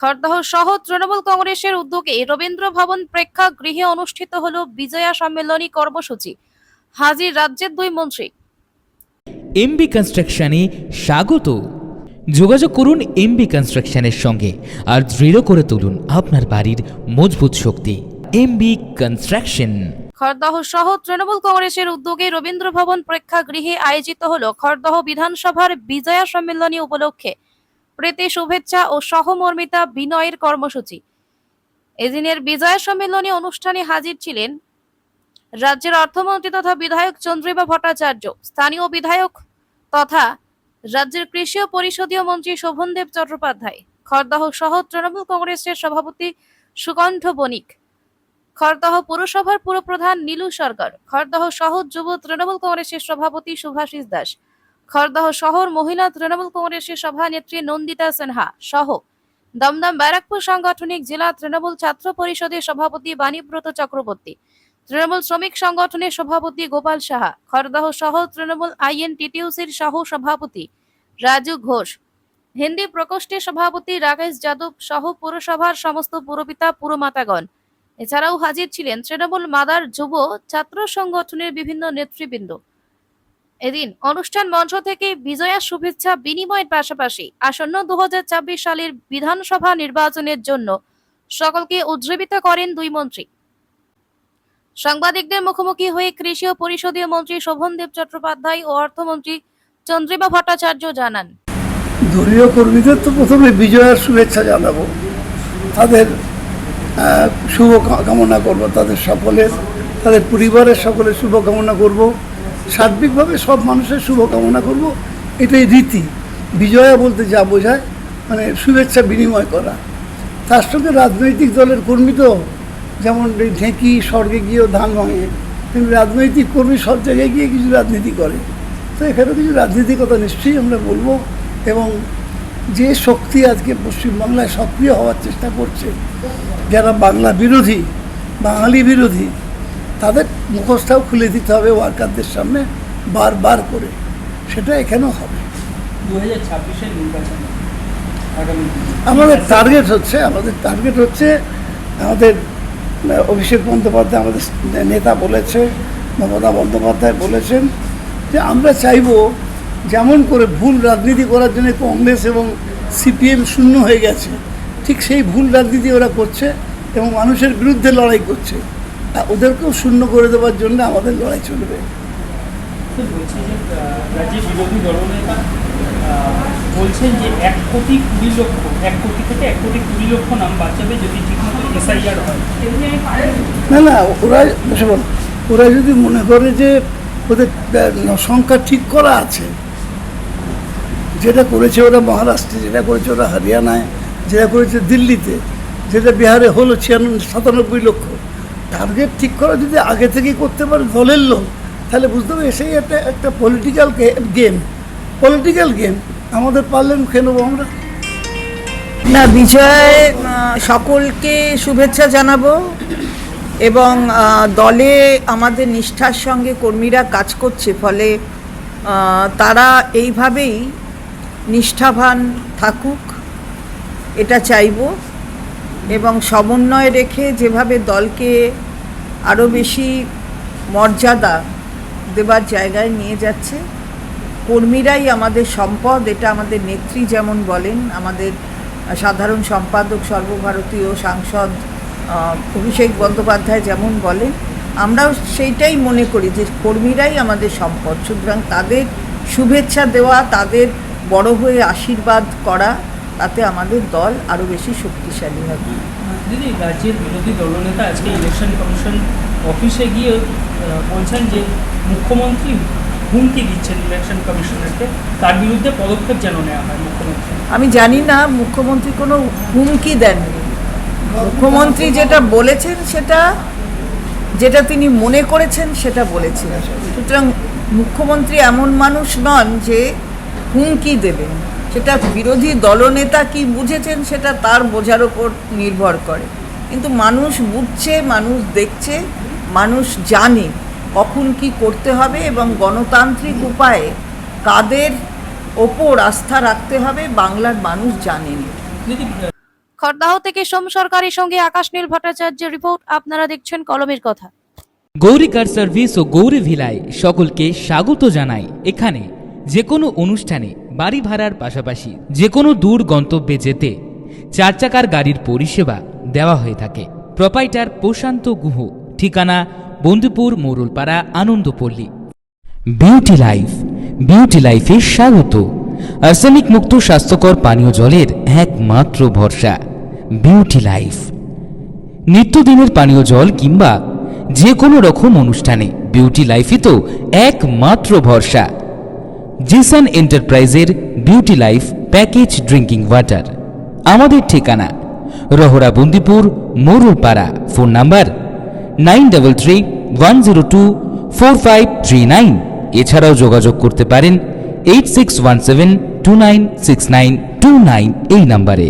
খড়দহ সহ তৃণমূল কংগ্রেসের উদ্যোগে রবীন্দ্র ভবন প্রেক্ষাগৃহে অনুষ্ঠিত হল বিজয়া সম্মেলনী কর্মসূচি। হাজির রাজ্যের দুই মন্ত্রী। এমবি কনস্ট্রাকশনে স্বাগত। যোগাযোগ করুন এমবি কনস্ট্রাকশনের সঙ্গে আর দৃঢ় করে তুলুন আপনার বাড়ির মজবুত শক্তি। MB construction. খড়দহ সহ তৃণমূল কংগ্রেসের উদ্যোগে রবীন্দ্র ভবন প্রেক্ষাগৃহে আয়োজিত হল খড়দহ বিধানসভার বিজয়া সম্মেলনী উপলক্ষে। প্রীতি, শুভেচ্ছা ও সহমর্মিতা বিনয়ের কর্মসূচি। এদিনের বিজয় সম্মেলনী অনুষ্ঠানে হাজির ছিলেন রাজ্যের অর্থমন্ত্রী তথা বিধায়ক চন্দ্রিমা ভট্টাচার্য, স্থানীয় বিধায়ক তথা রাজ্যের কৃষি ও পরিষদীয় মন্ত্রী শোভনদেব চট্টোপাধ্যায়, খড়দহ সহ তৃণমূল কংগ্রেসের সভাপতি সুকণ্ঠ বণিক, খড়দহ পুরসভার পুরপ্রধান নীলু সরকার, খড়দহ শহর যুব তৃণমূল কংগ্রেসের সভাপতি সুভাষিস দাস খড়দহ শহর মহিলা তৃণমূল কংগ্রেসের সভানেত্রী নন্দিতা সিনহা সহ দমদম ব্যারাকপুর সাংগঠনিক জেলা তৃণমূল ছাত্র পরিষদের সভাপতি বাণীব্রত চক্রবর্তী, তৃণমূল শ্রমিক সংগঠনের সভাপতি গোপাল সাহা, খড়দহ সহ তৃণমূল আইএনটিটিউসির সহ সভাপতি রাজু ঘোষ, হিন্দি প্রকোষ্ঠের সভাপতি রাকেশ যাদব সহ পুরসভার সমস্ত পুরপিতা পুরমাতাগণ। এছাড়াও হাজির ছিলেন তৃণমূল মাদার যুব ছাত্র সংগঠনের বিভিন্ন নেতৃবৃন্দ। এদিন অনুষ্ঠান মঞ্চ থেকে বিজয়া শুভেচ্ছা বিনিময়ের পাশাপাশি আসন্ন দু সালের বিধানসভা নির্বাচনের জন্য সকলকে উজ্জীবিত করেন দুই মন্ত্রী। সাংবাদিকদের মুখোমুখি হয়ে কৃষি ও পরিষদীয় মন্ত্রী শোভনদেব চট্টোপাধ্যায় ও অর্থমন্ত্রী চন্দ্রিমা ভট্টাচার্য জানান। দলীয় কর্মীদের তো প্রথমে বিজয়ের শুভেচ্ছা জানাব। তাদের শুভ কামনা করব, তাদের সকলের, তাদের পরিবারের সকলের শুভ কামনা করব। সার্বিকভাবে সব মানুষের শুভকামনা করব। এটাই রীতি। বিজয়া বলতে যা বোঝায় মানে শুভেচ্ছা বিনিময় করা। তার সঙ্গে রাজনৈতিক দলের কর্মী তো, যেমন ঢেঁকি, স্বর্গে গিয়েও ধান ভাঙে কিন্তু রাজনৈতিক কর্মী সব জায়গায় গিয়ে কিছু রাজনীতি করে। তো এখানে কিছু রাজনীতিকতা নিশ্চয়ই আমরা বলব এবং যে শক্তি আজকে পশ্চিমবাংলায় সক্রিয় হওয়ার চেষ্টা করছে, যারা বাংলা বিরোধী, বাঙালি বিরোধী তাদের মুখোশটাও খুলে দিতে হবে ওয়ার্কারদের সামনে বারবার করে। সেটা এখানেও হবে। আমাদের টার্গেট হচ্ছে আমাদের টার্গেট হচ্ছে আমাদের অভিষেক বন্দ্যোপাধ্যায় আমাদের নেতা বলেছে মমতা বন্দ্যোপাধ্যায় বলেছেন যে আমরা চাইব যেমন করে ভুল রাজনীতি করার জন্য কংগ্রেস এবং সিপিএম শূন্য হয়ে গেছে ঠিক সেই ভুল রাজনীতি ওরা করছে এবং মানুষের বিরুদ্ধে লড়াই করছে। ওদেরকেও শূন্য করে দেওয়ার জন্য আমাদের লড়াই চলবে। বলছেন যে এক কোটি কুড়ি লক্ষ এক কোটি থেকে এক কোটি কুড়ি লক্ষ নাম বাঁচাবে যদি ঠিকমতো এসআইআর হয়। না না ওরা শোন ওরা যদি মনে করে যে ওদের সংখ্যা ঠিক করা আছে যেটা করেছে ওরা মহারাষ্ট্রে যেটা করেছে ওরা হরিয়ানায় যেটা করেছে দিল্লিতে যেটা বিহারে হলো ছিয়ানব্বই সাতানব্বই লক্ষ টার্গেট ঠিক করা যদি আগে থেকেই করতে পারে দলের লোক, তাহলে বুঝতে হবে এসেই একটা একটা পলিটিক্যাল গেম পলিটিক্যাল গেম আমাদের পারলেন খেয়ে নেব আমরা? না, বিজয় সকলকে শুভেচ্ছা জানাব এবং দলে আমাদের নিষ্ঠার সঙ্গে কর্মীরা কাজ করছে, ফলে তারা এইভাবেই নিষ্ঠাবান থাকুক, এটা চাইব। এবং সমন্বয় রেখে যেভাবে দলকে আরও বেশি মর্যাদা দেবার জায়গায় নিয়ে যাচ্ছে, কর্মীরাই আমাদের সম্পদ, এটা আমাদের নেত্রী যেমন বলেন, আমাদের সাধারণ সম্পাদক, সর্বভারতীয় সাংসদ অভিষেক বন্দ্যোপাধ্যায় যেমন বলেন, আমরাও সেইটাই মনে করি যে কর্মীরাই আমাদের সম্পদ। সুতরাং তাদের শুভেচ্ছা দেওয়া, তাদের বড় হয়ে আশীর্বাদ করা তাতে আমাদের দল আরও বেশি শক্তিশালী হবে। দিদি রাজ্যের বিরোধী দলনেতা আজকে ইলেকশন কমিশন অফিসে গিয়ে বলছেন যে মুখ্যমন্ত্রী হুমকি দিচ্ছেন ইলেকশন কমিশনারকে তার বিরুদ্ধে পদক্ষেপ যেন নেওয়া হয় মুখ্যমন্ত্রী? আমি জানি না মুখ্যমন্ত্রী কোনো হুমকি দেননি। মুখ্যমন্ত্রী যেটা বলেছেন সেটা যেটা তিনি মনে করেছেন সেটা বলেছেন সুতরাং মুখ্যমন্ত্রী এমন মানুষ নন যে হুমকি দেবেন। সেটা বিরোধী দলনেতা কি বুঝেছেন সেটা তার বোঝার ওপর নির্ভর করে। কিন্তু মানুষ বুঝছে মানুষ দেখছে মানুষ জানে কখন কি করতে হবে এবং গণতান্ত্রিক উপায়ে কাদের ওপর আস্থা রাখতে হবে বাংলার মানুষ জানেন। দিদি খড়দাহ থেকে সোম সরকারের সঙ্গে আকাশ নীল ভট্টাচার্যের রিপোর্ট আপনারা দেখছেন কলমের কথা। গৌরী কার সার্ভিস ও গৌরী ভিলায় সকলকে স্বাগত জানাই। এখানে যে কোনো অনুষ্ঠানে বাড়ি ভাড়ার পাশাপাশি যে কোনো দূর গন্তব্যে যেতে চার চাকার গাড়ির পরিষেবা দেওয়া হয়ে থাকে। প্রপাইটার প্রশান্ত গুহ, ঠিকানা Bandhupur Morulpara, Anandapalli. Beauty life, beauty লাইফে স্বাগত। আর্সেনিক মুক্ত স্বাস্থ্যকর পানীয় জলের একমাত্র ভরসা, বিউটি লাইফ। নিত্যদিনের পানীয় জল কিংবা যে কোনো রকম অনুষ্ঠানে বিউটি লাইফই তো একমাত্র ভরসা। জিসান এন্টারপ্রাইজের beauty life package drinking water. আমাদের ঠিকানা Rahara Bandipur Morupara phone number nine double three one zero two four five three nine. এছাড়াও যোগাযোগ করতে পারেন eight six one seven two nine six nine two nine এই নাম্বারে।